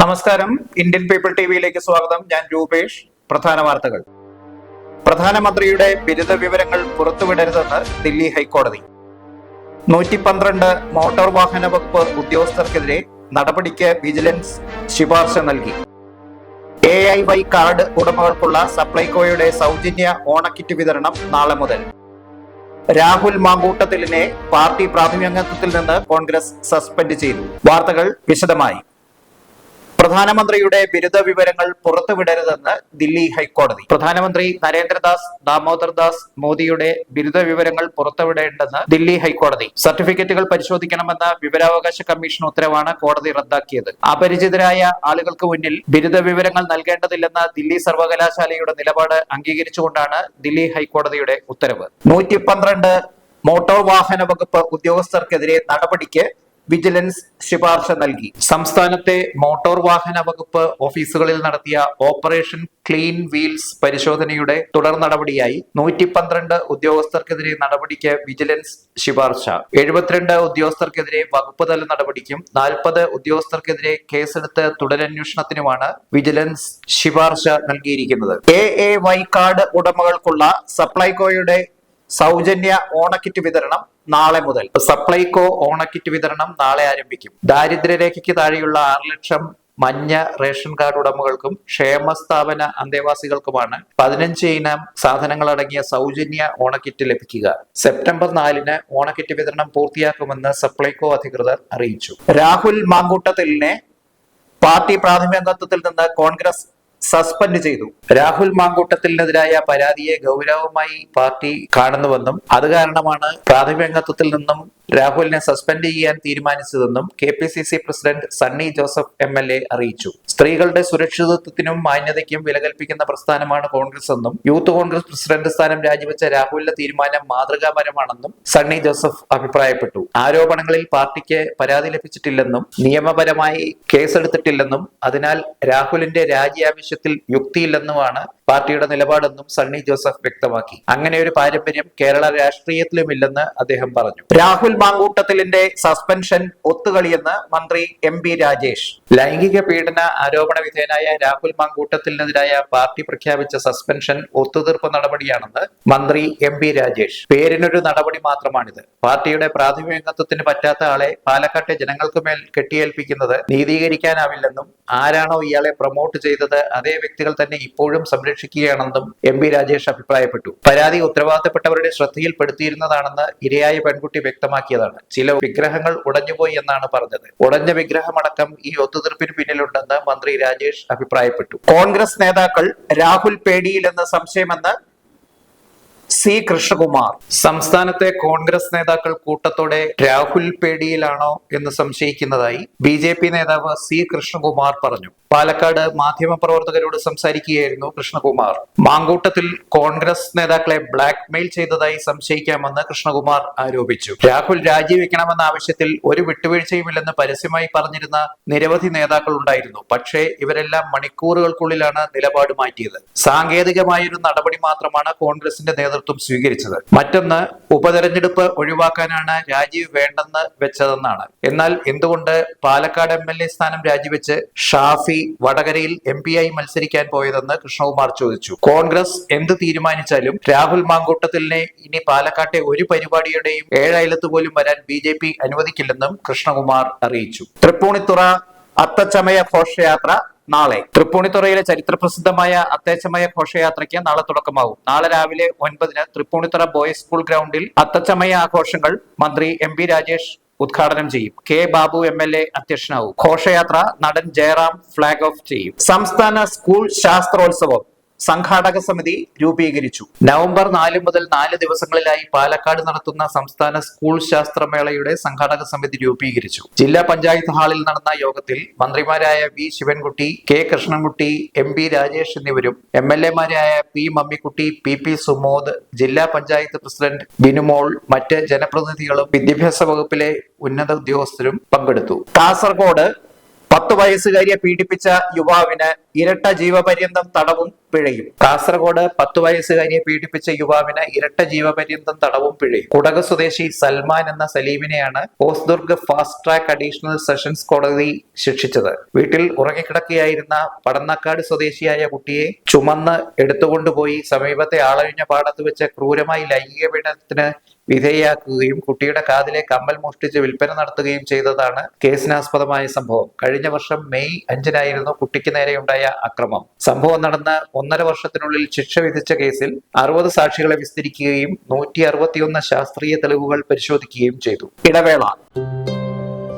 നമസ്കാരം. Indian people ടിവിയിലേക്ക് സ്വാഗതം. ഞാൻ രൂപേഷ്. പ്രധാന വാർത്തകൾ. പ്രധാനമന്ത്രിയുടെ ബിരുദ വിവരങ്ങൾ പുറത്തുവിടരുതെന്ന് ദില്ലി ഹൈക്കോടതി. നൂറ്റി പന്ത്രണ്ട് മോട്ടോർ വാഹന വകുപ്പ് ഉദ്യോഗസ്ഥർക്കെതിരെ നടപടിക്ക് വിജിലൻസ് ശുപാർശ നൽകി. എ ഐ വൈ കാർഡ് ഉടമകൾക്കുള്ള സപ്ലൈകോയുടെ സൗജന്യ ഓണക്കിറ്റ് വിതരണം നാളെ മുതൽ. രാഹുൽ മാങ്കൂട്ടത്തിലിനെ പാർട്ടി പ്രാഥമികംഗത്വത്തിൽ നിന്ന് കോൺഗ്രസ് സസ്പെൻഡ് ചെയ്തു. വാർത്തകൾ വിശദമായി. പ്രധാനമന്ത്രിയുടെ ബിരുദ വിവരങ്ങൾ പുറത്തുവിടരുതെന്ന് ദില്ലി ഹൈക്കോടതി. പ്രധാനമന്ത്രി നരേന്ദ്രദാസ് ദാമോദർ ദാസ് മോദിയുടെ ബിരുദ വിവരങ്ങൾ പുറത്തുവിടേണ്ടെന്ന് ദില്ലി ഹൈക്കോടതി. സർട്ടിഫിക്കറ്റുകൾ പരിശോധിക്കണമെന്ന വിവരാവകാശ കമ്മീഷൻ ഉത്തരവാണ് കോടതി റദ്ദാക്കിയത്. അപരിചിതരായ ആളുകൾക്ക് മുന്നിൽ ബിരുദ വിവരങ്ങൾ നൽകേണ്ടതില്ലെന്ന ദില്ലി സർവകലാശാലയുടെ നിലപാട് അംഗീകരിച്ചുകൊണ്ടാണ് ദില്ലി ഹൈക്കോടതിയുടെ ഉത്തരവ്. നൂറ്റി മോട്ടോർ വാഹന വകുപ്പ് ഉദ്യോഗസ്ഥർക്കെതിരെ നടപടിക്ക് വിജിലൻസ് ശുപാർശ നൽകി. സംസ്ഥാനത്തെ മോട്ടോർ വാഹന വകുപ്പ് ഓഫീസുകളിൽ നടത്തിയ ഓപ്പറേഷൻ ക്ലീൻ വീൽസ് പരിശോധനയുടെ തുടർ നടപടിയായി നൂറ്റി പന്ത്രണ്ട് ഉദ്യോഗസ്ഥർക്കെതിരെ നടപടിക്ക് വിജിലൻസ് ശുപാർശ. എഴുപത്തിരണ്ട് ഉദ്യോഗസ്ഥർക്കെതിരെ വകുപ്പ് തല നടപടിക്കും നാൽപ്പത് ഉദ്യോഗസ്ഥർക്കെതിരെ കേസെടുത്ത് തുടരന്വേഷണത്തിനുമാണ് വിജിലൻസ് ശുപാർശ നൽകിയിരിക്കുന്നത്. എ വൈ കാർഡ് ഉടമകൾക്കുള്ള സപ്ലൈകോയുടെ സൗജന്യ ഓണക്കിറ്റ് വിതരണം നാളെ മുതൽ. സപ്ലൈകോ ഓണക്കിറ്റ് വിതരണം നാളെ ആരംഭിക്കും. ദാരിദ്ര്യരേഖയ്ക്ക് താഴെയുള്ള ആറ് ലക്ഷം മഞ്ഞ റേഷൻ കാർഡ് ഉടമകൾക്കും ക്ഷേമ സ്ഥാപന അന്തേവാസികൾക്കുമാണ് പതിനഞ്ച് ഇനം സാധനങ്ങൾ അടങ്ങിയ സൗജന്യ ഓണക്കിറ്റ് ലഭിക്കുക. സെപ്റ്റംബർ നാലിന് ഓണക്കിറ്റ് വിതരണം പൂർത്തിയാക്കുമെന്ന് സപ്ലൈകോ അധികൃതർ അറിയിച്ചു. രാഹുൽ മാങ്കൂട്ടത്തിലിനെ പാർട്ടി പ്രാഥമിക പ്രാഥമികത്വത്തിൽ നിന്ന് കോൺഗ്രസ് സസ്പെൻഡ് ചെയ്തു. രാഹുൽ മാങ്കൂട്ടത്തിനെതിരായ പരാതിയെ ഗൗരവമായി പാർട്ടി കാണുന്നുവെന്നും അത് കാരണമാണ് പ്രാഥമികത്വത്തിൽ നിന്നും രാഹുലിനെ സസ്പെൻഡ് ചെയ്യാൻ തീരുമാനിച്ചതെന്നും K P C C president Sunny Joseph M L A അറിയിച്ചു. സ്ത്രീകളുടെ സുരക്ഷിതത്വത്തിനും മാന്യതയ്ക്കും വിലകൽപ്പിക്കുന്ന പ്രസ്ഥാനമാണ് കോൺഗ്രസ് എന്നും യൂത്ത് കോൺഗ്രസ് പ്രസിഡന്റ് സ്ഥാനം രാജിവെച്ച രാഹുലിന്റെ തീരുമാനം മാതൃകാപരമാണെന്നും സണ്ണി ജോസഫ് അഭിപ്രായപ്പെട്ടു. ആരോപണങ്ങളിൽ പാർട്ടിക്ക് പരാതി ലഭിച്ചിട്ടില്ലെന്നും നിയമപരമായി കേസെടുത്തിട്ടില്ലെന്നും അതിനാൽ രാഹുലിന്റെ രാജി ആവശ്യത്തിൽ യുക്തിയില്ലെന്നുമാണ് പാർട്ടിയുടെ നിലപാടെന്നും സണ്ണി ജോസഫ് വ്യക്തമാക്കി. അങ്ങനെ ഒരു പാരമ്പര്യം കേരള രാഷ്ട്രീയത്തിലുമില്ലെന്ന് അദ്ദേഹം പറഞ്ഞു. രാഹുൽ മാങ്കൂട്ടത്തിലിന്റെ സസ്പെൻഷൻ ഒത്തുകളിയെന്ന് മന്ത്രി എം പി രാജേഷ്. ലൈംഗിക പീഡന ആരോപണ വിധേയനായ രാഹുൽ മാങ്കൂട്ടത്തിനെതിരായ പാർട്ടി പ്രഖ്യാപിച്ച സസ്പെൻഷൻ ഒത്തുതീർപ്പ് നടപടിയാണെന്ന് മന്ത്രി എം പി രാജേഷ്. പേരിനൊരു നടപടി മാത്രമാണിത്. പാർട്ടിയുടെ പ്രാഥമിക അംഗത്വത്തിന് പറ്റാത്ത ആളെ പാലക്കാട്ടെ ജനങ്ങൾക്ക് മേൽ കെട്ടിയേൽപ്പിക്കുന്നത് നീതീകരിക്കാനാവില്ലെന്നും ആരാണോ ഇയാളെ പ്രൊമോട്ട് ചെയ്തത് അതേ വ്യക്തികൾ തന്നെ ഇപ്പോഴും സംരക്ഷിക്കുകയാണെന്നും എം രാജേഷ് അഭിപ്രായപ്പെട്ടു. പരാതി ഉത്തരവാദിത്തപ്പെട്ടവരുടെ ശ്രദ്ധയിൽപ്പെടുത്തിയിരുന്നതാണെന്ന് ഇരയായ പെൺകുട്ടി വ്യക്തമാക്കിയതാണ് ചില വിഗ്രഹങ്ങൾ ഉടഞ്ഞുപോയി എന്നാണ് പറഞ്ഞത്. ഉടഞ്ഞ വിഗ്രഹമടക്കം ഈ ഒത്തുതീർപ്പിന് പിന്നിലുണ്ടെന്ന് മന്ത്രി രാജേഷ് അഭിപ്രായപ്പെട്ടു. കോൺഗ്രസ് നേതാക്കൾ രാഹുൽ പേടിയിലെന്ന് സംശയമെന്ന് സി കൃഷ്ണകുമാർ. സംസ്ഥാനത്തെ കോൺഗ്രസ് നേതാക്കൾ കൂട്ടത്തോടെ രാഹുൽ പേടിയിലാണോ എന്ന് സംശയിക്കുന്നതായി ബി ജെ പി നേതാവ് സി കൃഷ്ണകുമാർ പറഞ്ഞു. പാലക്കാട് മാധ്യമ പ്രവർത്തകരോട് സംസാരിക്കുകയായിരുന്നു കൃഷ്ണകുമാർ. മാങ്കൂട്ടത്തിൽ കോൺഗ്രസ് നേതാക്കളെ ബ്ലാക്ക് മെയിൽ ചെയ്തതായി സംശയിക്കാമെന്ന് കൃഷ്ണകുമാർ ആരോപിച്ചു. രാഹുൽ രാജിവെക്കണമെന്ന ആവശ്യത്തിൽ ഒരു വിട്ടുവീഴ്ചയുമില്ലെന്ന് പരസ്യമായി പറഞ്ഞിരുന്ന നിരവധി നേതാക്കൾ ഉണ്ടായിരുന്നു പക്ഷേ ഇവരെല്ലാം മണിക്കൂറുകൾക്കുള്ളിലാണ് നിലപാട് മാറ്റിയത്. സാങ്കേതികമായൊരു നടപടി മാത്രമാണ് കോൺഗ്രസിന്റെ നേതൃത്വം സ്വീകരിച്ചത്. മറ്റൊന്ന് ഉപതെരഞ്ഞെടുപ്പ് ഒഴിവാക്കാനാണ് രാജീവ് വേണ്ടെന്ന് വെച്ചതെന്നാണ്. എന്നാൽ എന്തുകൊണ്ട് പാലക്കാട് എ സ്ഥാനം രാജിവെച്ച് ഷാഫി വടകരയിൽ എം ആയി മത്സരിക്കാൻ പോയതെന്ന് കൃഷ്ണകുമാർ ചോദിച്ചു. കോൺഗ്രസ് എന്ത് തീരുമാനിച്ചാലും രാഹുൽ മാങ്കൂട്ടത്തിലിനെ ഇനി പാലക്കാട്ടെ ഒരു പരിപാടിയുടെയും ഏഴയലത്ത് പോലും വരാൻ ബി ജെ പി അനുവദിക്കില്ലെന്നും കൃഷ്ണകുമാർ അറിയിച്ചു. തൃപ്പൂണിത്തുറ അത്തച്ചമയ ഘോഷയാത്ര നാളെ. തൃപ്പൂണിത്തുറയിലെ ചരിത്രപ്രസിദ്ധമായ അത്തച്ചമയ ഘോഷയാത്രയ്ക്ക് നാളെ തുടക്കമാകും. നാളെ രാവിലെ ഒൻപതിന് തൃപ്പൂണിത്തുറ ബോയ്സ് സ്കൂൾ ഗ്രൗണ്ടിൽ അത്തച്ചമയ ആഘോഷങ്ങൾ മന്ത്രി എം രാജേഷ് ഉദ്ഘാടനം ചെയ്യും. K Babu M L A അധ്യക്ഷനാവും. ഘോഷയാത്ര നടൻ ജയറാം ഫ്ളാഗ് ഓഫ് ചെയ്യും. സംസ്ഥാന സ്കൂൾ ശാസ്ത്രോത്സവം. സംഘാടക സമിതി രൂപീകരിച്ചു. നവംബർ നാല് മുതൽ നാല് ദിവസങ്ങളിലായി പാലക്കാട് നടത്തുന്ന സംസ്ഥാന സ്കൂൾ ശാസ്ത്രമേളയുടെ സംഘാടക സമിതി രൂപീകരിച്ചു. ജില്ലാ പഞ്ചായത്ത് ഹാളിൽ നടന്ന യോഗത്തിൽ മന്ത്രിമാരായ V Sivankutty K Krishnankutty M P Rajesh എന്നിവരും M L എമാരായ P Mammikutty P P Sumod ജില്ലാ പഞ്ചായത്ത് പ്രസിഡന്റ് ബിനുമോൾ മറ്റ് ജനപ്രതിനിധികളും വിദ്യാഭ്യാസ വകുപ്പിലെ ഉന്നത ഉദ്യോഗസ്ഥരും പങ്കെടുത്തു. കാസർഗോഡ് പത്ത് വയസ്സുകാരിയെ പീഡിപ്പിച്ച യുവാവിന് ഇരട്ട ജീവപര്യന്തം തടവും പിഴയും. കാസർഗോഡ് പത്തു വയസ്സുകാരിയെ പീഡിപ്പിച്ച യുവാവിന് ഇരട്ട ജീവപര്യന്തം തടവും പിഴയും. കുടക് സ്വദേശി സൽമാൻ എന്ന സലീമിനെയാണ് Hosdurg fast track additional sessions കോടതി ശിക്ഷിച്ചത്. വീട്ടിൽ ഉറങ്ങിക്കിടക്കുകയായിരുന്ന പടന്നക്കാട് സ്വദേശിയായ കുട്ടിയെ ചുമന്ന് എടുത്തുകൊണ്ടുപോയി സമീപത്തെ ആളഴിഞ്ഞ പാടത്ത് വെച്ച് ക്രൂരമായി ലൈംഗിക പീഡനത്തിന് വിധേയയാക്കുകയും കുട്ടിയുടെ കാതിലെ കമ്മൽ മോഷ്ടിച്ച് വിൽപ്പന നടത്തുകയും ചെയ്തതാണ് കേസിനാസ്പദമായ സംഭവം. കഴിഞ്ഞ വർഷം മെയ് അഞ്ചിനായിരുന്നു കുട്ടിക്ക് നേരെയുണ്ടായ അക്രമം. സംഭവം നടന്ന ഒന്നര വർഷത്തിനുള്ളിൽ ശിക്ഷ വിധിച്ച കേസിൽ അറുപത് സാക്ഷികളെ വിസ്തരിക്കുകയും നൂറ്റി അറുപത്തിയൊന്ന് ശാസ്ത്രീയ തെളിവുകൾ പരിശോധിക്കുകയും ചെയ്തു. ഇടവേള.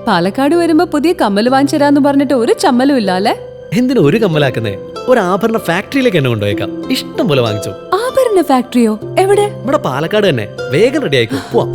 പാലക്കാട് വരുമ്പോ പുതിയ കമ്മൽ വാങ്ങിച്ചരാന്ന് പറഞ്ഞിട്ട് ഒരു ചമ്മലും ഇല്ല അല്ലെ എന്തിനു ഒരു കമ്മലാക്കുന്നേ? ഒരു ആഭരണ ഫാക്ടറിയിലേക്ക് എന്നെ കൊണ്ടുപോയേക്കാം. ഇഷ്ടം പോലെ വാങ്ങിച്ചു. ആഭരണ ഫാക്ടറിയോ? എവിടെ? ഇവിടെ പാലക്കാട് തന്നെ. വേഗം റെഡി ആയിക്കോ. പോവാം.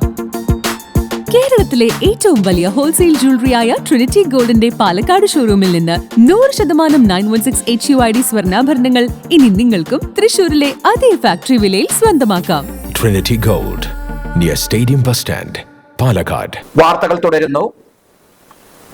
കേരളത്തിലെ ഏറ്റവും വലിയ ഹോൾസെയിൽ ജ്വല്ലറിയായ ട്രിനിറ്റി ഗോൾഡിന്റെ പാലക്കാട് ഷോറൂമിൽ നിന്ന് നൂറ് ശതമാനം nine one six H U I D സ്വർണാഭരണങ്ങൾ ഇനി നിങ്ങൾക്കും തൃശൂരിലെ അതേ ഫാക്ടറി വിലയിൽ സ്വന്തമാക്കാം. Trinity gold near stadium bus stand Palakkad വാർത്തകൾ തുടരുന്നു.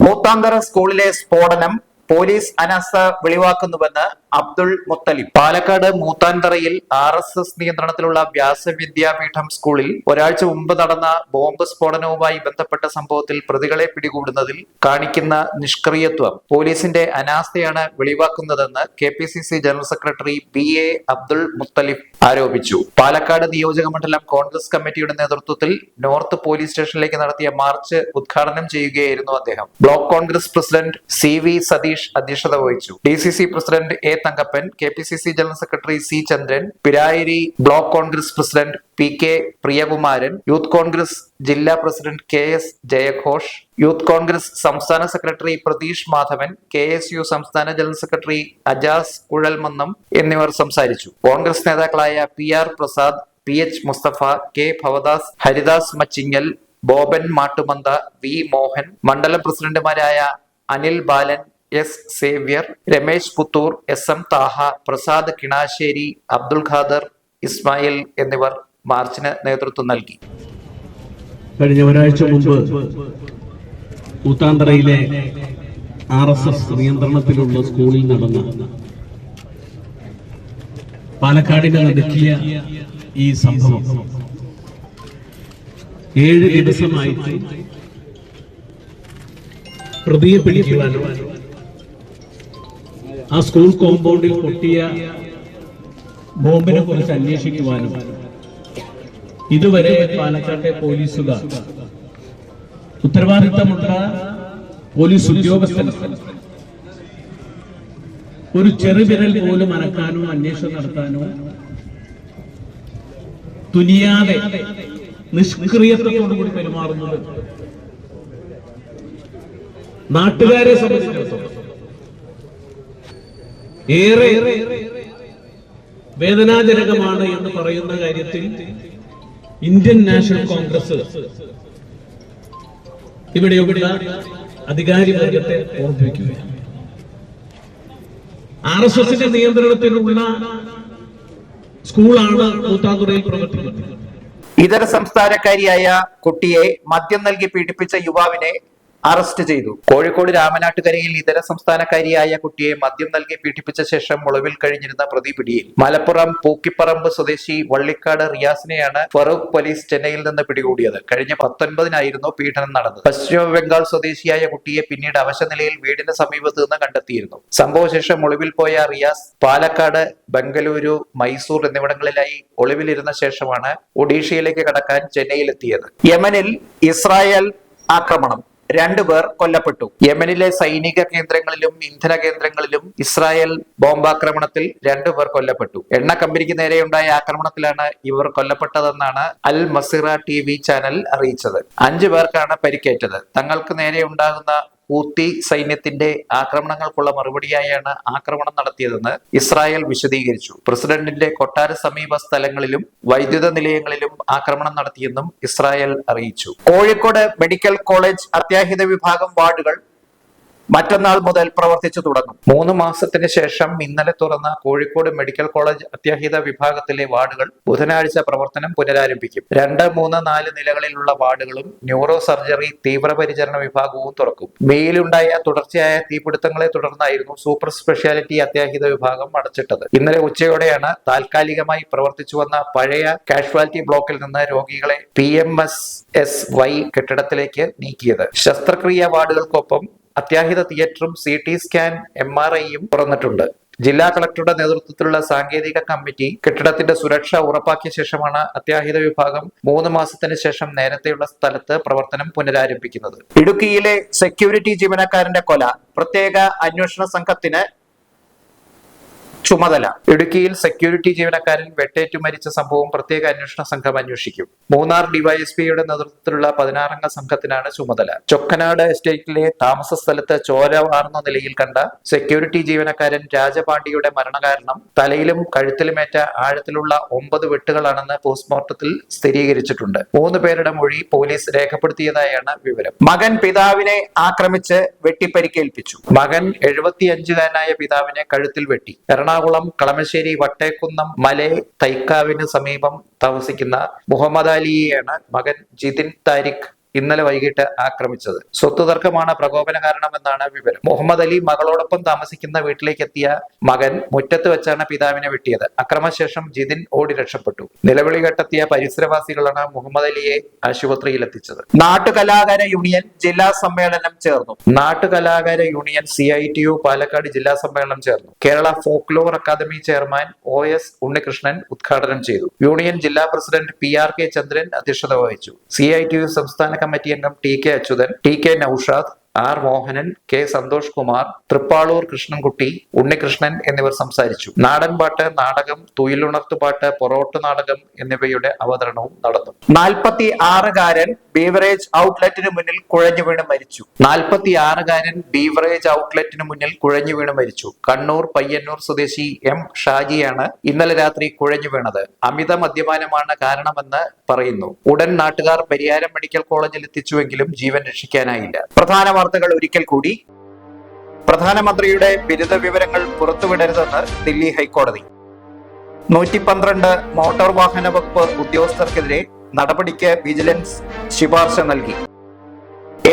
മൂത്താങ്കര സ്കൂളിലെ സ്ഫോടനം പോലീസ് അനാസ്ഥ വെളിവാക്കുന്നുവെന്ന് അബ്ദുൾ മുത്തലിബ്. പാലക്കാട് മൂത്താൻതറയിൽ ആർ എസ് എസ് നിയന്ത്രണത്തിലുള്ള വ്യാസവിദ്യാപീഠം സ്കൂളിൽ ഒരാഴ്ച മുമ്പ് നടന്ന ബോംബ് സ്ഫോടനവുമായി ബന്ധപ്പെട്ട സംഭവത്തിൽ പ്രതികളെ പിടികൂടുന്നതിൽ കാണിക്കുന്ന നിഷ്ക്രിയത്വം പോലീസിന്റെ അനാസ്ഥയാണ് വെളിവാക്കുന്നതെന്ന് K P C C general secretary B A Abdul Muthalif ആരോപിച്ചു. പാലക്കാട് നിയോജക മണ്ഡലം കോൺഗ്രസ് കമ്മിറ്റിയുടെ നേതൃത്വത്തിൽ നോർത്ത് പോലീസ് സ്റ്റേഷനിലേക്ക് നടത്തിയ മാർച്ച് ഉദ്ഘാടനം ചെയ്യുകയായിരുന്നു അദ്ദേഹം. Block Congress president C V Satheesh അധ്യക്ഷത വഹിച്ചു. D C C president A Thankappan K P C C general secretary C Chandran Pirayiri block Congress president P K Priyakumaran youth Congress ജില്ലാ president K S ജയഘോഷ് youth Congress സംസ്ഥാന secretary Pratheesh Madhavan K S U സംസ്ഥാന general secretary Ajas Kuzhalmannam എന്നിവർ സംസാരിച്ചു. കോൺഗ്രസ് നേതാക്കളായ P R Prasad P H Musthafa K Bhavadas Haridas Machingal Boban Mattumantha V Mohan മണ്ഡലം പ്രസിഡന്റുമാരായ Anil Balan S. Xavier Ramesh Puthur S. M. Thaha Prasad Kinassery Abdul Khader Ismail എന്നിവർ മാർച്ചിന് നേതൃത്വം നൽകി. കഴിഞ്ഞ ഒരാഴ്ച മുമ്പ് കൂത്താന്തറയിലെ ആർ എസ് എസ് നിയന്ത്രണത്തിലുള്ള സ്കൂളിൽ നടന്ന പാലക്കാടിനെ നടുക്കിയ ഈ സംഭവം ഏഴ് ദിവസമായി പ്രതിയെ പിടിക്കുവാനും ആ സ്കൂൾ കോമ്പൗണ്ടിൽ പൊട്ടിയ ബോംബിനെ കുറിച്ച് അന്വേഷിക്കുവാനും ഇതുവരെ പാലക്കാട്ടെ പോലീസുകാർ ഉത്തരവാദിത്തമുള്ള പോലീസ് ഉദ്യോഗസ്ഥൻ ഒരു ചെറുവിരൽ പോലും അനക്കാനോ അന്വേഷണം നടത്താനോ തുനിയാതെ നിഷ്ക്രിയത്വത്തോടുകൂടി പെരുമാറുന്നത് നാട്ടുകാരെ സംബന്ധിച്ചിടത്തോളം. ഏറെ വേദനാജനകമാണ് എന്ന് പറയുന്ന കാര്യത്തിൽ ഇന്ത്യൻ നാഷണൽ കോൺഗ്രസ് ഇവിടെയുള്ള അധികാരി വർഗത്തെ ഓർമ്മിപ്പിക്കുകയാണ്. ആർ എസ് എസിന്റെ നിയന്ത്രണത്തിലുള്ള സ്കൂളാണ് കൂത്താതുറയിൽ പ്രവർത്തിക്കുന്നത്. ഇതര സംസ്ഥാനക്കാരിയായ കുട്ടിയെ മദ്യം നൽകി പീഡിപ്പിച്ച യുവാവിനെ അറസ്റ്റ് ചെയ്തു. കോഴിക്കോട് രാമനാട്ടുകരയിൽ ഇതര സംസ്ഥാനക്കാരിയായ കുട്ടിയെ മദ്യം നൽകി പീഡിപ്പിച്ച ശേഷം ഒളിവിൽ കഴിഞ്ഞിരുന്ന പ്രതി പിടിയിൽ. മലപ്പുറം പൂക്കിപ്പറമ്പ് സ്വദേശി വള്ളിക്കാട് റിയാസിനെയാണ് ഫറൂഖ് പോലീസ് ചെന്നൈയിൽ നിന്ന് പിടികൂടിയത്. കഴിഞ്ഞ പത്തൊൻപതിനായിരുന്നു പീഡനം നടന്നത്. പശ്ചിമ ബംഗാൾ സ്വദേശിയായ കുട്ടിയെ പിന്നീട് അവശനിലയിൽ വീടിന് സമീപത്ത് നിന്ന് കണ്ടെത്തിയിരുന്നു. സംഭവശേഷം ഒളിവിൽ പോയ റിയാസ് പാലക്കാട് ബംഗളൂരു മൈസൂർ എന്നിവിടങ്ങളിലായി ഒളിവിലിരുന്ന ശേഷമാണ് ഒഡീഷയിലേക്ക് കടക്കാൻ ചെന്നൈയിലെത്തിയത്. യമനിൽ ഇസ്രായേൽ ആക്രമണം. രണ്ടുപേർ കൊല്ലപ്പെട്ടു. യമനിലെ സൈനിക കേന്ദ്രങ്ങളിലും ഇന്ധന കേന്ദ്രങ്ങളിലും ഇസ്രായേൽ ബോംബാക്രമണത്തിൽ രണ്ടുപേർ കൊല്ലപ്പെട്ടു. എണ്ണ കമ്പനിക്ക് നേരെയുണ്ടായ ആക്രമണത്തിലാണ് ഇവർ കൊല്ലപ്പെട്ടതെന്നാണ് അൽ മസിറ ടി ചാനൽ അറിയിച്ചത്. അഞ്ചു പേർക്കാണ് പരിക്കേറ്റത്. തങ്ങൾക്ക് നേരെ ഊത്തി സൈന്യത്തിന്റെ ആക്രമണങ്ങൾക്കുള്ള മറുപടിയായാണ് ആക്രമണം നടത്തിയതെന്ന് ഇസ്രായേൽ വിശദീകരിച്ചു. പ്രസിഡന്റിന്റെ കൊട്ടാര സമീപ സ്ഥലങ്ങളിലും വൈദ്യുത നിലയങ്ങളിലും ആക്രമണം നടത്തിയെന്നും ഇസ്രായേൽ അറിയിച്ചു. കോഴിക്കോട് മെഡിക്കൽ കോളേജ് അത്യാഹിത വിഭാഗം വാർഡുകൾ മറ്റന്നാൾ മുതൽ പ്രവർത്തിച്ചു തുടങ്ങും. മൂന്ന് മാസത്തിന് ശേഷം ഇന്നലെ തുറന്ന കോഴിക്കോട് മെഡിക്കൽ കോളേജ് അത്യാഹിത വിഭാഗത്തിലെ വാർഡുകൾ ബുധനാഴ്ച പ്രവർത്തനം പുനരാരംഭിക്കും. രണ്ട് മൂന്ന് നാല് നിലകളിലുള്ള വാർഡുകളും ന്യൂറോ സർജറി തീവ്രപരിചരണ വിഭാഗവും തുറക്കും. മേയിലുണ്ടായ തുടർച്ചയായ തീപിടുത്തങ്ങളെ തുടർന്നായിരുന്നു സൂപ്പർ സ്പെഷ്യാലിറ്റി അത്യാഹിത വിഭാഗം അടച്ചിട്ടത്. ഇന്നലെ ഉച്ചയോടെയാണ് താൽക്കാലികമായി പ്രവർത്തിച്ചു വന്ന പഴയ കാഷ്വാലിറ്റി ബ്ലോക്കിൽ നിന്ന് രോഗികളെ P M S S Y കെട്ടിടത്തിലേക്ക് നീക്കിയത്. ശസ്ത്രക്രിയ വാർഡുകൾക്കൊപ്പം അത്യാഹിത തിയേറ്ററും C T scan M R ഐയും തുറന്നിട്ടുണ്ട്. ജില്ലാ കളക്ടറുടെ നേതൃത്വത്തിലുള്ള സാങ്കേതിക കമ്മിറ്റി കെട്ടിടത്തിന്റെ സുരക്ഷ ഉറപ്പാക്കിയ ശേഷമാണ് അത്യാഹിത വിഭാഗം മൂന്ന് മാസത്തിന് ശേഷം നേരത്തെയുള്ള സ്ഥലത്ത് പ്രവർത്തനം പുനരാരംഭിക്കുന്നത്. ഇടുക്കിയിലെ സെക്യൂരിറ്റി ജീവനക്കാരന്റെ കൊല. പ്രത്യേക അന്വേഷണ സംഘത്തിന് ചുമതല. ഇടുക്കിയിൽ സെക്യൂരിറ്റി ജീവനക്കാരൻ വെട്ടേറ്റു മരിച്ച സംഭവം പ്രത്യേക അന്വേഷണ സംഘം അന്വേഷിക്കും. മൂന്നാർ ഡിവൈഎസ്പിയുടെ നേതൃത്വത്തിലുള്ള പതിനാറംഗ സംഘത്തിനാണ് ചുമതല. ചൊക്കനാട് എസ്റ്റേറ്റിലെ താമസ സ്ഥലത്ത് ചോര വാർന്ന നിലയിൽ കണ്ട സെക്യൂരിറ്റി ജീവനക്കാരൻ രാജപാണ്ഡിയുടെ മരണകാരണം തലയിലും കഴുത്തിലുമേറ്റ ആഴത്തിലുള്ള ഒമ്പത് വെട്ടുകളാണെന്ന് പോസ്റ്റ്മോർട്ടത്തിൽ സ്ഥിരീകരിച്ചിട്ടുണ്ട്. മൂന്ന് പേരുടെ മൊഴി പോലീസ് രേഖപ്പെടുത്തിയതായാണ് വിവരം. മകൻ പിതാവിനെ ആക്രമിച്ച് വെട്ടിപ്പരിക്കേൽപ്പിച്ചു. മകൻ എഴുപത്തിയഞ്ചുകാരനായ പിതാവിനെ കഴുത്തിൽ വെട്ടി. എറണാകുളം കളമശ്ശേരി വട്ടേക്കുന്നം മലേ തൈക്കാവിന് സമീപം താമസിക്കുന്ന മുഹമ്മദ് അലിയെയാണ് മകൻ ജിതിൻ താരിഖ്. ഇന്നലെ വൈകിട്ട് ആക്രമിച്ചത്. സ്വത്ത് തർക്കമാണ് പ്രകോപന കാരണമെന്നാണ് വിവരം. മുഹമ്മദ് അലി മകളോടൊപ്പം താമസിക്കുന്ന വീട്ടിലേക്ക് എത്തിയ മകൻ മുറ്റത്ത് വെച്ചാണ് പിതാവിനെ വെട്ടിയത്. അക്രമശേഷം ജിതിൻ ഓടി രക്ഷപ്പെട്ടു. നിലവിളി കെട്ടെത്തിയ പരിസരവാസികളാണ് മുഹമ്മദ് അലിയെ ആശുപത്രിയിൽ എത്തിച്ചത് നാട്ടുകലാകാര യൂണിയൻ ജില്ലാ സമ്മേളനം ചേർന്നു. നാട്ടുകലാകാര union C I T U Palakkad ജില്ലാ സമ്മേളനം ചേർന്നു. Kerala folklore academy chairman O S Unnikrishnan ഉദ്ഘാടനം ചെയ്തു. യൂണിയൻ ജില്ലാ president P R K Chandran അധ്യക്ഷത വഹിച്ചു. സി ഐ ടി യു സംസ്ഥാന കമ്മിറ്റി അംഗം T K Achuthan T K Noushad R Mohanan K Santhosh Kumar Thrippalur Krishnankutty Unnikrishnan എന്നിവർ സംസാരിച്ചു. നാടൻപാട്ട് നാടകം തുയിലുണർത്തുപാട്ട് പൊറോട്ട് നാടകം എന്നിവയുടെ അവതരണവും നടന്നു. നാൽപ്പത്തി ആറുകാരൻ ബീവറേജ് ഔട്ട്ലെറ്റിന് മുന്നിൽ കുഴഞ്ഞു വീണ് മരിച്ചു. നാൽപ്പത്തി ആറുകാരൻ ബീവറേജ് ഔട്ട്ലെറ്റിന് മുന്നിൽ കുഴഞ്ഞു വീണ് മരിച്ചു. കണ്ണൂർ പയ്യന്നൂർ സ്വദേശി എം ഷാജിയാണ് ഇന്നലെ രാത്രി കുഴഞ്ഞു വീണത്. അമിത മദ്യപാനമാണ് കാരണമെന്ന് പറയുന്നു. ഉടൻ നാട്ടുകാർ പരിയാരം മെഡിക്കൽ കോളേജിൽ എത്തിച്ചുവെങ്കിലും ജീവൻ രക്ഷിക്കാനായില്ല. പ്രധാന വാർത്തകൾ ഒരിക്കൽ കൂടി. പ്രധാനമന്ത്രിയുടെ ബിരുദ വിവരങ്ങൾ പുറത്തുവിടരുതെന്ന് ദില്ലി ഹൈക്കോടതി. നൂറ്റി പന്ത്രണ്ട് മോട്ടോർ വാഹന വകുപ്പ് ഉദ്യോഗസ്ഥർക്കെതിരെ നടപടിക്ക് വിജിലൻസ് ശുപാർശ നൽകി.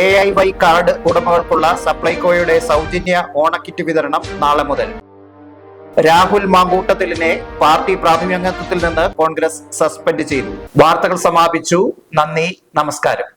എ ഐ വൈ കാർഡ് ഉടമകൾക്കുള്ള സപ്ലൈകോയുടെ സൗജന്യ ഓണക്കിറ്റ് വിതരണം നാളെ മുതൽ. രാഹുൽ മാങ്കൂട്ടത്തിലിനെ പാർട്ടി പ്രാഥമിക അംഗത്വത്തിൽ നിന്ന് കോൺഗ്രസ് സസ്പെൻഡ് ചെയ്തു. വാർത്തകൾ സമാപിച്ചു. നന്ദി. നമസ്കാരം.